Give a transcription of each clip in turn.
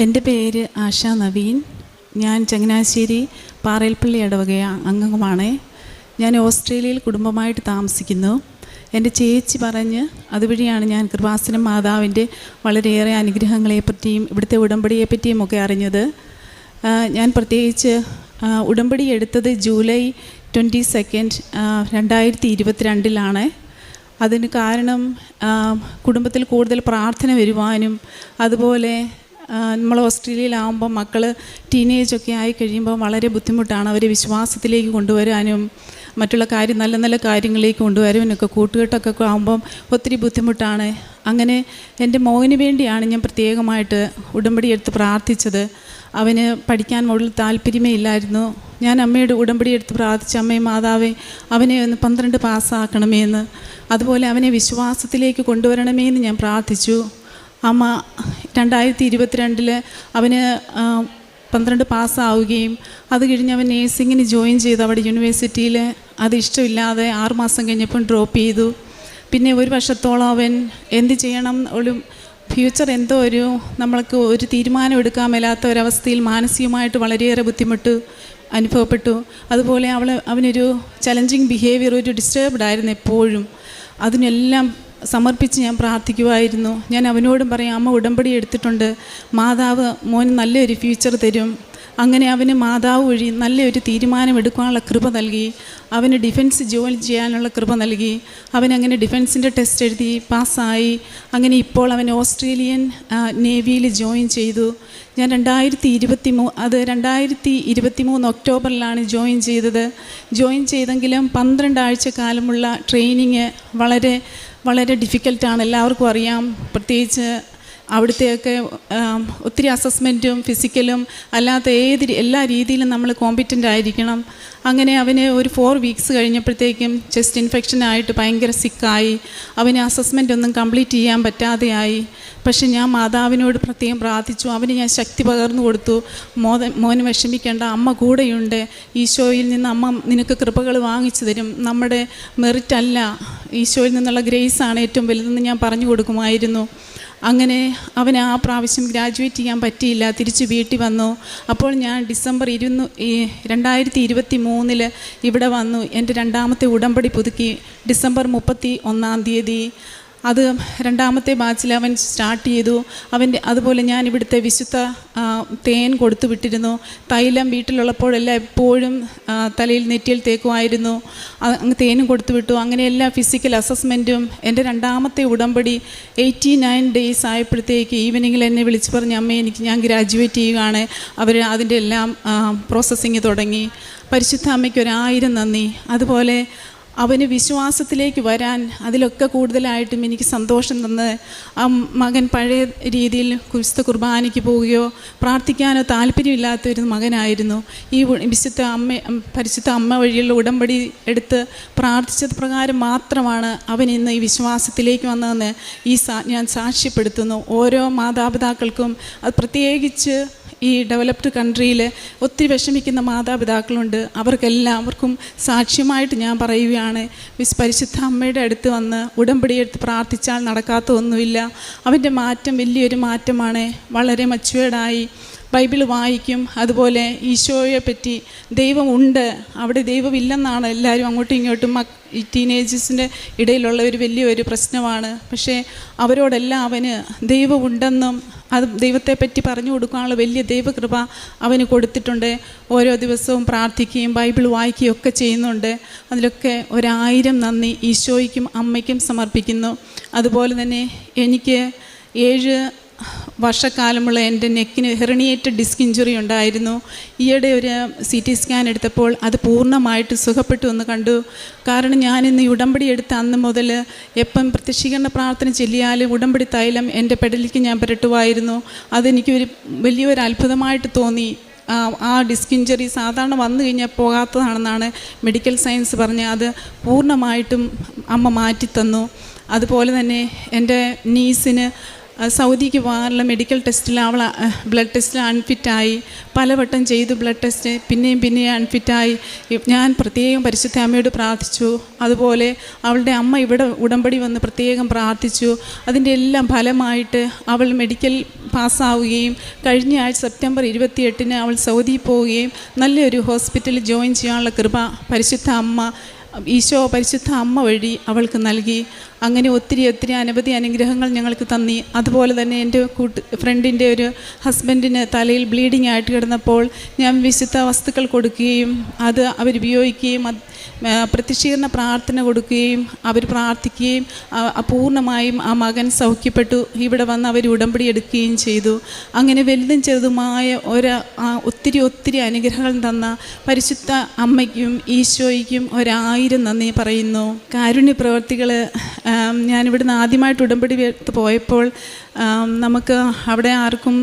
എന്റെ പേര് ആശ നവീൻ. ഞാൻ ചങ്ങനാശ്ശേരി പാറയിൽപ്പള്ളി ഇടവക അംഗമാണ് ഞാൻ ഓസ്ട്രേലിയയിൽ കുടുംബമായിട്ട് താമസിക്കുന്നു. എന്റെ ചേച്ചി പറഞ്ഞ് അതുവഴിയാണ് ഞാൻ കൃപാസനം മാതാവിന്റെ വളരെയേറെ അനുഗ്രഹങ്ങളെപ്പറ്റിയും ഇവിടുത്തെ ഉടമ്പടിയെപ്പറ്റിയും ഒക്കെ അറിഞ്ഞത് ഞാൻ പ്രത്യേകിച്ച് ഉടമ്പടി എടുത്തത് ജൂലൈ ട്വന്റി സെക്കൻഡ് രണ്ടായിരത്തി ഇരുപത്തിരണ്ടിലാണ് അതിന് കാരണം കുടുംബത്തിൽ കൂടുതൽ പ്രാർത്ഥന വരുവാനും അതുപോലെ നമ്മൾ ഓസ്ട്രേലിയയിലാവുമ്പോൾ മക്കൾ ടീനേജൊക്കെ ആയി കഴിയുമ്പോൾ വളരെ ബുദ്ധിമുട്ടാണ്. അവരെ വിശ്വാസത്തിലേക്ക് കൊണ്ടുവരാനും മറ്റുള്ള കാര്യം നല്ല നല്ല കാര്യങ്ങളിലേക്ക് കൊണ്ടുവരാനൊക്കെ കൂട്ടുകെട്ടൊക്കെ ആകുമ്പം ഒത്തിരി ബുദ്ധിമുട്ടാണ്. അങ്ങനെ എന്റെ മോന് വേണ്ടിയാണ് ഞാൻ പ്രത്യേകമായിട്ട് ഉടമ്പടി എടുത്ത് പ്രാർത്ഥിച്ചത്. അവന് പഠിക്കാൻ മുകളിൽ താല്പര്യമേ ഇല്ലായിരുന്നു. ഞാൻ അമ്മയുടെ ഉടമ്പടി എടുത്ത് പ്രാർത്ഥിച്ച അമ്മയും മാതാവേ അവനെ ഒന്ന് പന്ത്രണ്ട് പാസ്സാക്കണമേ എന്ന് അതുപോലെ അവനെ വിശ്വാസത്തിലേക്ക് കൊണ്ടുവരണമേ എന്ന് ഞാൻ പ്രാർത്ഥിച്ചു. അമ്മ രണ്ടായിരത്തി ഇരുപത്തിരണ്ടിൽ അവന് പന്ത്രണ്ട് പാസ്സാവുകയും അത് കഴിഞ്ഞ് അവൻ നേഴ്സിങ്ങിന് ജോയിൻ ചെയ്തു. അവിടെ യൂണിവേഴ്സിറ്റിയിൽ അത് ഇഷ്ടമില്ലാതെ ആറുമാസം കഴിഞ്ഞപ്പം ഡ്രോപ്പ് ചെയ്തു. പിന്നെ ഒരു വർഷത്തോളം അവൻ എന്ത് ചെയ്യണം ഒരു ഫ്യൂച്ചർ എന്തോ ഒരു നമ്മൾക്ക് ഒരു തീരുമാനം എടുക്കാൻ മേലാത്ത ഒരവസ്ഥയിൽ മാനസികമായിട്ട് വളരെയേറെ ബുദ്ധിമുട്ട് അനുഭവപ്പെട്ടു. അതുപോലെ അവൾ അവനൊരു ചലഞ്ചിങ് ബിഹേവിയർ ഒരു ഡിസ്റ്റേബ്ഡ് ആയിരുന്നു എപ്പോഴും. അതിനെല്ലാം സമർപ്പിച്ച് ഞാൻ പ്രാർത്ഥിക്കുമായിരുന്നു ഞാൻ അവനോടും പറയാം അമ്മ ഉടമ്പടി എടുത്തിട്ടുണ്ട്. മാതാവ് മോന് നല്ലൊരു ഫ്യൂച്ചർ തരും. അങ്ങനെ അവന് മാതാവ് വഴി നല്ലൊരു തീരുമാനം എടുക്കാനുള്ള കൃപ നൽകി. അവന് ഡിഫൻസ് ജോലി ചെയ്യാനുള്ള കൃപ നൽകി. അവനങ്ങനെ ഡിഫൻസിന്റെ ടെസ്റ്റ് എഴുതി പാസ്സായി. അങ്ങനെ ഇപ്പോൾ അവൻ ഓസ്ട്രേലിയൻ നേവിയിൽ ജോയിൻ ചെയ്തു. ഞാൻ രണ്ടായിരത്തി ഇരുപത്തി മൂ അത് രണ്ടായിരത്തി ഇരുപത്തി മൂന്ന് ഒക്ടോബറിലാണ് ജോയിൻ ചെയ്തത്. ജോയിൻ ചെയ്തെങ്കിലും പന്ത്രണ്ടാഴ്ച കാലമുള്ള ട്രെയിനിങ് വളരെ വളരെ ഡിഫിക്കൽട്ടാണ് എല്ലാവർക്കും അറിയാം. പ്രത്യേകിച്ച് അവിടുത്തെയൊക്കെ ഒത്തിരി അസസ്മെന്റും ഫിസിക്കലും അല്ലാത്ത ഏത് എല്ലാ രീതിയിലും നമ്മൾ കോമ്പിറ്റന്റ് ആയിരിക്കണം. അങ്ങനെ അവന് ഒരു ഫോർ വീക്സ് കഴിഞ്ഞപ്പോഴത്തേക്കും ചെസ്റ്റ് ഇൻഫെക്ഷനായിട്ട് ഭയങ്കര സിക്കായി അവന് അസസ്മെന്റ് ഒന്നും കംപ്ലീറ്റ് ചെയ്യാൻ പറ്റാതെയായി. പക്ഷെ ഞാൻ മാതാവിനോട് പ്രത്യേകം പ്രാർത്ഥിച്ചു. അവന് ഞാൻ ശക്തി പകർന്നു കൊടുത്തു. മോത മോന് വിഷമിക്കേണ്ട. അമ്മ കൂടെയുണ്ട്. ഈശോയിൽ നിന്ന് അമ്മ നിനക്ക് കൃപകൾ വാങ്ങിച്ചു തരും. നമ്മുടെ മെറിറ്റ് അല്ല. ഈശോയിൽ നിന്നുള്ള ഗ്രേസാണ് ഏറ്റവും വലുതെന്ന് ഞാൻ പറഞ്ഞു കൊടുക്കുമായിരുന്നു. അങ്ങനെ അവന് ആ പ്രാവശ്യം ഗ്രാജുവേറ്റ് ചെയ്യാൻ പറ്റിയില്ല തിരിച്ച് വീട്ടിൽ വന്നു. അപ്പോൾ ഞാൻ ഡിസംബർ ഇരുന്നു ഈ രണ്ടായിരത്തി ഇരുപത്തി മൂന്നിൽ ഇവിടെ വന്നു. എന്റെ രണ്ടാമത്തെ ഉടമ്പടി പുതുക്കി ഡിസംബർ മുപ്പത്തി ഒന്നാം തീയതി. അത് രണ്ടാമത്തെ ബാച്ചിൽ അവൻ സ്റ്റാർട്ട് ചെയ്തു. അവന്റെ അതുപോലെ ഞാൻ ഇവിടുത്തെ വിശുദ്ധ തേൻ കൊടുത്തു വിട്ടിരുന്നു. തൈലം വീട്ടിലുള്ളപ്പോഴെല്ലാം എപ്പോഴും തലയിൽ നെറ്റിയിൽ തേക്കുമായിരുന്നു. തേനും കൊടുത്തു വിട്ടു. അങ്ങനെ എല്ലാ ഫിസിക്കൽ അസസ്മെന്റും എന്റെ രണ്ടാമത്തെ ഉടമ്പടി എയ്റ്റി നയൻ ഡേയ്സ് ആയപ്പോഴത്തേക്ക് ഈവനിങ്ങിൽ എന്നെ വിളിച്ചു പറഞ്ഞ് അമ്മ എനിക്ക് ഞാൻ ഗ്രാജുവേറ്റ് ചെയ്യുകയാണ്. അവർ അതിന്റെ എല്ലാം പ്രോസസ്സിങ് തുടങ്ങി. പരിശുദ്ധ അമ്മയ്ക്ക് ഒരായിരം നന്ദി. അതുപോലെ അവന് വിശ്വാസത്തിലേക്ക് വരാൻ അതിലൊക്കെ കൂടുതലായിട്ടും എനിക്ക് സന്തോഷം തന്ന് ആ മകൻ പഴയ രീതിയിൽ കുരിസ്ത കുർബാനയ്ക്ക് പോവുകയോ പ്രാർത്ഥിക്കാനോ താല്പര്യമില്ലാത്ത ഒരു മകനായിരുന്നു. ഈ വിശുദ്ധ അമ്മ പരിശുദ്ധ അമ്മ വഴിയുള്ള ഉടമ്പടി എടുത്ത് പ്രാർത്ഥിച്ചത് പ്രകാരം മാത്രമാണ് അവൻ ഇന്ന് ഈ വിശ്വാസത്തിലേക്ക് വന്നതെന്ന് ഈ ഞാൻ സാക്ഷ്യപ്പെടുത്തുന്നു. ഓരോ മാതാപിതാക്കൾക്കും അത് പ്രത്യേകിച്ച് ഈ ഡെവലപ്ഡ് കൺട്രിയിൽ ഒത്തിരി വിഷമിക്കുന്ന മാതാപിതാക്കളുണ്ട്. അവർക്കെല്ലാവർക്കും സാക്ഷ്യമായിട്ട് ഞാൻ പറയുകയാണ് മിസ് പരിശുദ്ധ അമ്മയുടെ അടുത്ത് വന്ന് ഉടമ്പടി എടുത്ത് പ്രാർത്ഥിച്ചാൽ നടക്കാത്ത ഒന്നുമില്ല അവന്റെ മാറ്റം വലിയൊരു മാറ്റമാണ്. വളരെ മച്ചുവേർഡായി ബൈബിൾ വായിക്കും. അതുപോലെ ഈശോയെ പറ്റി ദൈവമുണ്ട്. അവിടെ ദൈവമില്ലെന്നാണ് എല്ലാവരും അങ്ങോട്ടും ഇങ്ങോട്ടും ഈ ടീനേജേഴ്സിന്റെ ഇടയിലുള്ള ഒരു വലിയൊരു പ്രശ്നമാണ്. പക്ഷേ അവരോടെല്ലാം അവന് ദൈവമുണ്ടെന്നും അത് ദൈവത്തെപ്പറ്റി പറഞ്ഞു കൊടുക്കാനുള്ള വലിയ ദൈവകൃപ അവന് കൊടുത്തിട്ടുണ്ട്. ഓരോ ദിവസവും പ്രാർത്ഥിക്കുകയും ബൈബിൾ വായിക്കുകയും ഒക്കെ ചെയ്യുന്നുണ്ട്. അതിലൊക്കെ ഒരായിരം നന്ദി ഈശോയ്ക്കും അമ്മയ്ക്കും സമർപ്പിക്കുന്നു. അതുപോലെ തന്നെ എനിക്ക് ഏഴ് വർഷക്കാലമുള്ള എന്റെ നെക്കിന് ഹെറിണിയേറ്റഡ് ഡിസ്ക് ഇഞ്ചുറി ഉണ്ടായിരുന്നു. ഈയിടെ ഒരു സി ടി സ്കാൻ എടുത്തപ്പോൾ അത് പൂർണമായിട്ട് സുഖപ്പെട്ടു എന്ന് കണ്ടു. കാരണം ഞാനിന്ന് ഉടമ്പടി എടുത്ത അന്ന് മുതൽ എപ്പം പ്രത്യക്ഷീകരണ പ്രാർത്ഥന ചെല്ലിയാലും ഉടമ്പടി തൈലം എന്റെ പെടലിക്ക് ഞാൻ പുരട്ടുമായിരുന്നു അതെനിക്കൊരു വലിയൊരു അത്ഭുതമായിട്ട് തോന്നി. ആ, ഡിസ്ക് ഇഞ്ചറി സാധാരണ വന്നു കഴിഞ്ഞാൽ പോകാത്തതാണെന്നാണ് മെഡിക്കൽ സയൻസ് പറഞ്ഞ് അത് പൂർണമായിട്ടും അമ്മ മാറ്റിത്തന്നു. അതുപോലെ തന്നെ എന്റെ നീസിന് സൗദിക്ക് പോകാനുള്ള മെഡിക്കൽ ടെസ്റ്റിൽ അവൾ ബ്ലഡ് ടെസ്റ്റിൽ അൺഫിറ്റായി പലവട്ടം ചെയ്തു ബ്ലഡ് ടെസ്റ്റ് പിന്നെയും പിന്നെയും അൺഫിറ്റായി ഞാൻ പ്രത്യേകം പരിശുദ്ധ അമ്മയോട് പ്രാർത്ഥിച്ചു. അതുപോലെ അവളുടെ അമ്മ ഇവിടെ ഉടമ്പടി വന്ന് പ്രത്യേകം പ്രാർത്ഥിച്ചു. അതിന്റെ എല്ലാം ഫലമായിട്ട് അവൾ മെഡിക്കൽ പാസ്സാവുകയും കഴിഞ്ഞ ആഴ്ച സെപ്റ്റംബർ ഇരുപത്തിയെട്ടിന് അവൾ സൗദിയിൽ പോവുകയും നല്ലൊരു ഹോസ്പിറ്റലിൽ ജോയിൻ ചെയ്യാനുള്ള കൃപ പരിശുദ്ധ അമ്മ ഈശോ പരിശുദ്ധ അമ്മ വഴി അവൾക്ക് നൽകി. അങ്ങനെ ഒത്തിരി ഒത്തിരി അനവധി അനുഗ്രഹങ്ങൾ ഞങ്ങൾക്ക് തന്നി. അതുപോലെ തന്നെ എന്റെ കൂട്ട് ഫ്രണ്ടിന്റെ ഒരു ഹസ്ബൻഡിന് തലയിൽ ബ്ലീഡിംഗ് ആയിട്ട് കിടന്നപ്പോൾ ഞാൻ വിശുദ്ധ വസ്തുക്കൾ കൊടുക്കുകയും അത് അവരുപയോഗിക്കുകയും ആ, പ്രത്യക്ഷീകരണ പ്രാർത്ഥന കൊടുക്കുകയും അവർ പ്രാർത്ഥിക്കുകയും പൂർണമായും ആ മകൻ സൗഖ്യപ്പെട്ടു. ഇവിടെ വന്ന് അവർ ഉടമ്പടി എടുക്കുകയും ചെയ്തു. അങ്ങനെ വലുതും ചെറുതുമായ ഒരു ഒത്തിരി ഒത്തിരി അനുഗ്രഹങ്ങൾ തന്ന പരിശുദ്ധ അമ്മയ്ക്കും ഈശോയ്ക്കും ഒരായിരം നന്ദി പറയുന്നു. കാരുണ്യ പ്രവർത്തികൾ ഞാനിവിടുന്ന് ആദ്യമായിട്ട് ഉടമ്പടി എടുത്ത് പോയപ്പോൾ നമുക്ക് അവിടെ ആർക്കും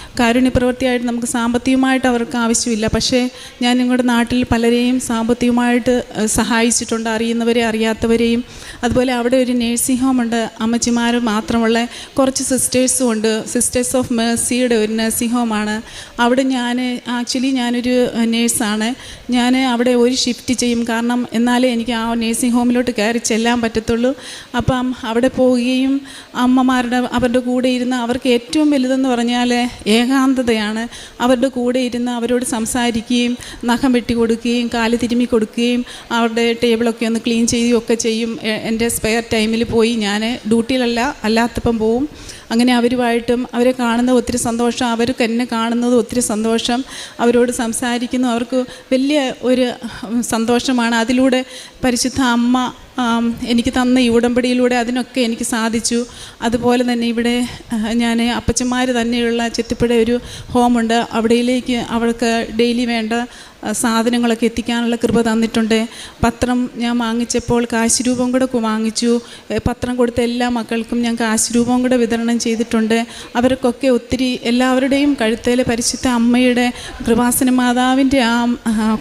ആം, കാരുണ്യ പ്രവൃത്തിയായിട്ട് നമുക്ക് സാമ്പത്തികമായിട്ട് അവർക്ക് ആവശ്യമില്ല. പക്ഷേ ഞാൻ നിങ്ങളുടെ നാട്ടിൽ പലരെയും സാമ്പത്തികമായിട്ട് സഹായിച്ചിട്ടുണ്ട്. അറിയുന്നവരെ അറിയാത്തവരെയും. അതുപോലെ അവിടെ ഒരു നേഴ്സിംഗ് ഹോം ഉണ്ട് അമ്മച്ചിമാർ മാത്രമുള്ള കുറച്ച് സിസ്റ്റേഴ്സും ഉണ്ട്. സിസ്റ്റേഴ്സ് ഓഫ് മേഴ്സിയുടെ ഒരു നഴ്സിംഗ് ഹോമാണ്. അവിടെ ഞാൻ ആക്ച്വലി ഞാനൊരു നേഴ്സാണ്. ഞാൻ അവിടെ ഒരു ഷിഫ്റ്റ് ചെയ്യും. കാരണം എന്നാലേ എനിക്ക് ആ നേഴ്സിംഗ് ഹോമിലോട്ട് കയറി ചെല്ലാൻ പറ്റത്തുള്ളൂ. അപ്പം അവിടെ പോവുകയും അമ്മമാരുടെ അവരുടെ കൂടെ ഇരുന്ന് അവർക്ക് ഏറ്റവും വലുതെന്ന് പറഞ്ഞാൽ ഏകാന്തതയാണ്. അവരുടെ കൂടെ ഇരുന്ന് അവരോട് സംസാരിക്കുകയും നഖം വെട്ടി കൊടുക്കുകയും കാൽ തിരുമ്മി കൊടുക്കുകയും അവരുടെ ടേബിളൊക്കെ ഒന്ന് ക്ലീൻ ചെയ്യുകയും ഒക്കെ ചെയ്യും. എന്റെ സ്പെയർ ടൈമിൽ പോയി ഞാൻ ഡ്യൂട്ടിയിലല്ല അല്ലാത്തപ്പം പോവും. അങ്ങനെ അവരുമായിട്ടും അവരെ കാണുന്ന ഒത്തിരി സന്തോഷം അവർക്ക് എന്നെ കാണുന്നത് ഒത്തിരി സന്തോഷം അവരോട് സംസാരിക്കുന്നു. അവർക്ക് വലിയ ഒരു സന്തോഷമാണ്. അതിലൂടെ പരിശുദ്ധ അമ്മ എനിക്ക് തന്ന ഈ ഉടമ്പടിയിലൂടെ അതിനൊക്കെ എനിക്ക് സാധിച്ചു. അതുപോലെ തന്നെ ഇവിടെ ഞാൻ അപ്പച്ചന്മാർ തന്നെയുള്ള ചെത്തിപ്പുഴ ഒരു ഹോമുണ്ട് അവിടെയിലേക്ക് അവൾക്ക് ഡെയിലി വേണ്ട സാധനങ്ങളൊക്കെ എത്തിക്കാനുള്ള കൃപ തന്നിട്ടുണ്ട്. പത്രം ഞാൻ വാങ്ങിച്ചപ്പോൾ കാശ് രൂപം കൂടെ വാങ്ങിച്ചു. പത്രം കൊടുത്ത എല്ലാ മക്കൾക്കും ഞാൻ കാശ് രൂപം കൂടെ വിതരണം ചെയ്തിട്ടുണ്ട്. അവർക്കൊക്കെ ഒത്തിരി എല്ലാവരുടെയും കഴുത്തേലെ പരിശുദ്ധ അമ്മയുടെ കൃപാസന മാതാവിന്റെ ആ,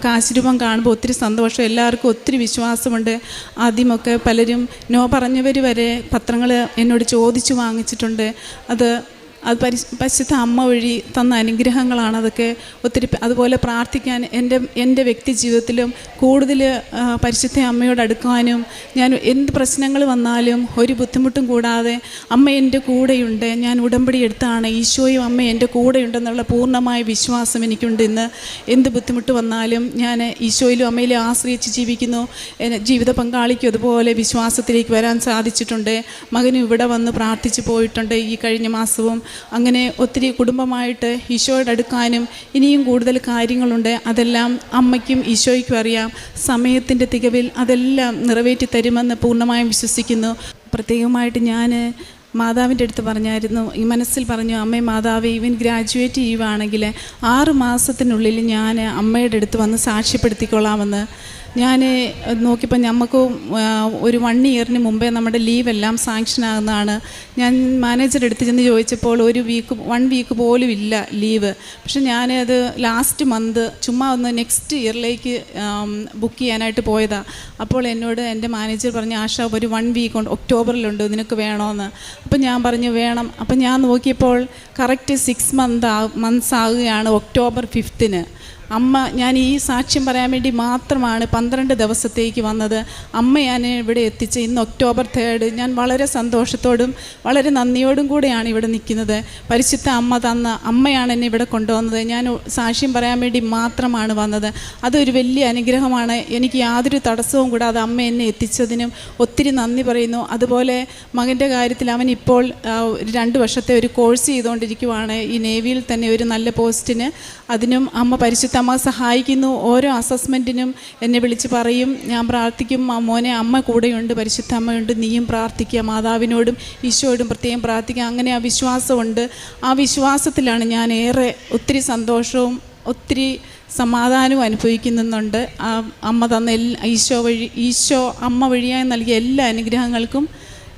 കാശ് രൂപം കാണുമ്പോൾ ഒത്തിരി സന്തോഷം. എല്ലാവർക്കും ഒത്തിരി വിശ്വാസമുണ്ട്. ആദ്യമൊക്കെ പലരും നോ പറഞ്ഞവർ വരെ പത്രങ്ങൾ എന്നോട് ചോദിച്ചു വാങ്ങിച്ചിട്ടുണ്ട്. അത് അത് പരി പരിശുദ്ധ അമ്മ വഴി തന്ന അനുഗ്രഹങ്ങളാണ് അതൊക്കെ ഒത്തിരി അതുപോലെ പ്രാർത്ഥിക്കാൻ എന്റെ എന്റെ വ്യക്തി ജീവിതത്തിലും കൂടുതൽ പരിശുദ്ധ അമ്മയോട് അടുക്കുവാനും ഞാൻ എന്ത് പ്രശ്നങ്ങൾ വന്നാലും ഒരു ബുദ്ധിമുട്ടും കൂടാതെ അമ്മ എന്റെ കൂടെയുണ്ട് ഞാൻ ഉടമ്പടി എടുത്താണ് ഈശോയും അമ്മ എന്റെ കൂടെയുണ്ടെന്നുള്ള പൂർണമായ വിശ്വാസം എനിക്കുണ്ട് ഇന്ന്. എന്ത് ബുദ്ധിമുട്ട് വന്നാലും ഞാൻ ഈശോയിലും അമ്മയിലും ആശ്രയിച്ച് ജീവിക്കുന്നു ജീവിത പങ്കാളിക്കും അതുപോലെ വിശ്വാസത്തിലേക്ക് വരാൻ സാധിച്ചിട്ടുണ്ട്. മകനും ഇവിടെ വന്ന് പ്രാർത്ഥിച്ചു പോയിട്ടുണ്ട് ഈ കഴിഞ്ഞ മാസവും. അങ്ങനെ ഒത്തിരി കുടുംബമായിട്ട് ഈശോയുടെ അടുക്കാനും ഇനിയും കൂടുതൽ കാര്യങ്ങളുണ്ട്. അതെല്ലാം അമ്മയ്ക്കും ഈശോയ്ക്കും അറിയാം. സമയത്തിന്റെ തികവിൽ അതെല്ലാം നിറവേറ്റി തരുമെന്ന് പൂർണമായും വിശ്വസിക്കുന്നു. പ്രത്യേകമായിട്ട് ഞാൻ മാതാവിന്റെ അടുത്ത് പറഞ്ഞായിരുന്നു. ഈ മനസ്സിൽ പറഞ്ഞു അമ്മേ മാതാവ് ഈവൻ ഗ്രാജുവേറ്റ് ചെയ്യുവാണെങ്കിൽ ആറ് മാസത്തിനുള്ളിൽ ഞാൻ അമ്മയുടെ അടുത്ത് വന്ന് സാക്ഷ്യപ്പെടുത്തിക്കൊള്ളാമെന്ന്. ഞാൻ നോക്കിയപ്പോൾ നമുക്ക് ഒരു വൺ ഇയറിന് മുമ്പേ നമ്മുടെ ലീവ് എല്ലാം സാങ്ഷൻ ആകുന്നതാണ്. ഞാൻ മാനേജർ അടുത്ത് ചെന്ന് ചോദിച്ചപ്പോൾ ഒരു വീക്ക് വൺ വീക്ക് പോലും ഇല്ല ലീവ് പക്ഷെ ഞാനത് ലാസ്റ്റ് മന്ത് ചുമ്മാ ഒന്ന് നെക്സ്റ്റ് ഇയറിലേക്ക് ബുക്ക് ചെയ്യാനായിട്ട് പോയതാണ് അപ്പോൾ എന്നോട് എന്റെ മാനേജർ പറഞ്ഞു ആശ ഒരു വൺ വീക്ക് ഉണ്ട് ഒക്ടോബറിലുണ്ട് നിനക്ക് വേണമെന്ന് അപ്പം ഞാൻ പറഞ്ഞു വേണം. അപ്പം ഞാൻ നോക്കിയപ്പോൾ കറക്റ്റ് സിക്സ് മന്ത് മന്ത്സ് ആകുകയാണ് ഒക്ടോബർ ഫിഫ്ത്തിന് അമ്മ ഞാൻ ഈ സാക്ഷ്യം പറയാൻ വേണ്ടി മാത്രമാണ് പന്ത്രണ്ട് ദിവസത്തേക്ക് വന്നത്. അമ്മ ഞാൻ ഇവിടെ എത്തിച്ച് ഇന്ന് ഒക്ടോബർ തേർഡ് ഞാൻ വളരെ സന്തോഷത്തോടും വളരെ നന്ദിയോടും കൂടെയാണ് ഇവിടെ നിൽക്കുന്നത്. പരിശുദ്ധ അമ്മ തന്ന അമ്മയാണ് എന്നെ ഇവിടെ കൊണ്ടുവന്നത്. ഞാൻ സാക്ഷ്യം പറയാൻ വേണ്ടി മാത്രമാണ് വന്നത്. അതൊരു വലിയ അനുഗ്രഹമാണ്. എനിക്ക് യാതൊരു തടസ്സവും കൂടാതെ അമ്മ എന്നെ എത്തിച്ചതിനും ഒത്തിരി നന്ദി പറയുന്നു. അതുപോലെ മകന്റെ കാര്യത്തിൽ അവൻ ഇപ്പോൾ രണ്ട് വർഷത്തെ ഒരു കോഴ്സ് ചെയ്തുകൊണ്ടിരിക്കുവാണ്. ഈ നേവിയിൽ തന്നെ ഒരു നല്ല പോസ്റ്റിന് അതിനും അമ്മ പരിശുദ്ധ അമ്മ സഹായിക്കുന്നു. ഓരോ അസസ്മെന്റിനും എന്നെ വിളിച്ച് പറയും. ഞാൻ പ്രാർത്ഥിക്കും. "ആ മോനെ അമ്മ കൂടെയുണ്ട് പരിശുദ്ധ അമ്മയുണ്ട്. നീയും പ്രാർത്ഥിക്കുക മാതാവിനോടും ഈശോയോടും പ്രത്യേകം പ്രാർത്ഥിക്കുക. അങ്ങനെ ആ വിശ്വാസമുണ്ട്. ആ വിശ്വാസത്തിലാണ് ഞാൻ ഏറെ ഒത്തിരി സന്തോഷവും ഒത്തിരി സമാധാനവും അനുഭവിക്കുന്നുണ്ട്. ആ അമ്മ തന്ന എല്ലാ ഈശോ വഴി ഈശോ അമ്മ വഴിയായി നൽകിയ എല്ലാ അനുഗ്രഹങ്ങൾക്കും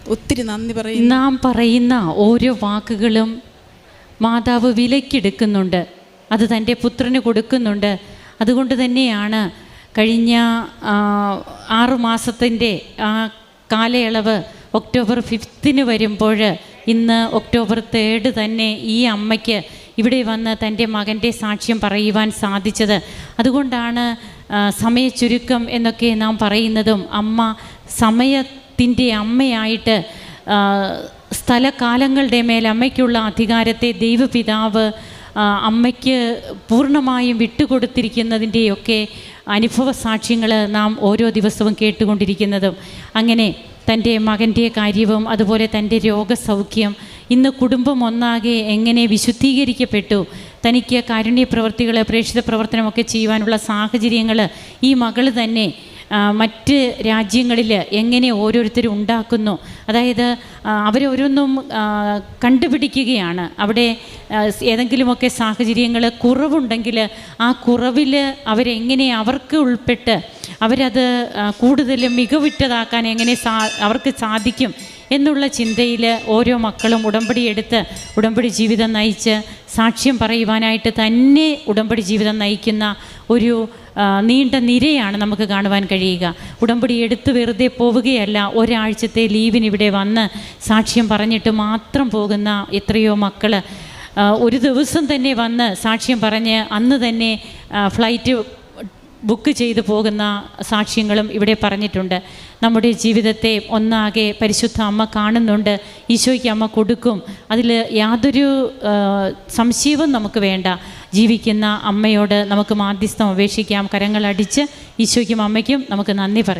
ഒത്തിരി നന്ദി പറയും നാം പറയുന്ന ഓരോ വാക്കുകളും മാതാവ് വിലക്കെടുക്കുന്നുണ്ട് അത് തന്റെ പുത്രന് കൊടുക്കുന്നുണ്ട്. അതുകൊണ്ട് തന്നെയാണ് കഴിഞ്ഞ ആറുമാസത്തിന്റെ ആറു മാസത്തിന്റെ ആ കാലയളവ് ഒക്ടോബർ ഫിഫ്ത്തിന് വരുമ്പോൾ ഇന്ന് ഒക്ടോബർ തേർഡ് തന്നെ ഈ അമ്മയ്ക്ക് ഇവിടെ വന്ന് തന്റെ മകന്റെ സാക്ഷ്യം പറയുവാൻ സാധിച്ചത്. അതുകൊണ്ടാണ് സമയ സമയച്ചുരുക്കം എന്നൊക്കെ നാം പറയുന്നതും അമ്മ സമയത്തിന്റെ അമ്മയായിട്ട് സ്ഥലകാലങ്ങളുടെ മേൽ അമ്മയ്ക്കുള്ള അധികാരത്തെ ദൈവപിതാവ് അമ്മയ്ക്ക് പൂർണമായും വിട്ടുകൊടുത്തിരിക്കുന്നതിന്റെയൊക്കെ അനുഭവ സാക്ഷ്യങ്ങൾ നാം ഓരോ ദിവസവും കേട്ടുകൊണ്ടിരിക്കുന്നതും. അങ്ങനെ തന്റെ മകന്റെ കാര്യവും അതുപോലെ തന്റെ രോഗസൗഖ്യം ഇന്ന് കുടുംബം ഒന്നാകെ എങ്ങനെ വിശുദ്ധീകരിക്കപ്പെട്ടു തനിക്ക് കാരുണ്യ പ്രവർത്തികൾ പ്രേക്ഷിത പ്രവർത്തനമൊക്കെ ചെയ്യുവാനുള്ള സാഹചര്യങ്ങൾ ഈ മകൾ തന്നെ മറ്റ് രാജ്യങ്ങളിൽ എങ്ങനെ ഓരോരുത്തരും ഉണ്ടാക്കുന്നു. അതായത് അവരോരോന്നും കണ്ടുപിടിക്കുകയാണ്. അവിടെ ഏതെങ്കിലുമൊക്കെ സാഹചര്യങ്ങൾ കുറവുണ്ടെങ്കിൽ ആ കുറവിൽ അവരെങ്ങനെ അവർക്ക് ഉൾപ്പെട്ട് അവരത് കൂടുതൽ മികവുറ്റതാക്കാൻ എങ്ങനെ സാ അവർക്ക് സാധിക്കും എന്നുള്ള ചിന്തയിൽ ഓരോ മക്കളും ഉടമ്പടി എടുത്ത് ഉടമ്പടി ജീവിതം നയിച്ച് സാക്ഷ്യം പറയുവാനായിട്ട് തന്നെ ഉടമ്പടി ജീവിതം നയിക്കുന്ന ഒരു നീണ്ട നിരയാണ് നമുക്ക് കാണുവാൻ കഴിയുക. ഉടമ്പടി എടുത്ത് വെറുതെ പോവുകയല്ല ഒരാഴ്ചത്തെ ലീവിന് ഇവിടെ വന്ന് സാക്ഷ്യം പറഞ്ഞിട്ട് മാത്രം പോകുന്ന എത്രയോ മക്കൾ ഒരു ദിവസം തന്നെ വന്ന് സാക്ഷ്യം പറഞ്ഞ് അന്ന് തന്നെ ഫ്ലൈറ്റ് ബുക്ക് ചെയ്തു പോകുന്ന സാക്ഷ്യങ്ങളും ഇവിടെ പറഞ്ഞിട്ടുണ്ട്. നമ്മുടെ ജീവിതത്തെ ഒന്നാകെ പരിശുദ്ധ അമ്മ കാണുന്നുണ്ട്. ഈശോയ്ക്ക് അമ്മ കൊടുക്കും. അതിൽ യാതൊരു സംശയവും നമുക്ക് വേണ്ട. ജീവിക്കുന്ന അമ്മയോട് നമുക്ക് മാധ്യസ്ഥം അപേക്ഷിക്കാം. കരങ്ങളടിച്ച് ഈശോയ്ക്കും അമ്മയ്ക്കും നമുക്ക് നന്ദി പറയാം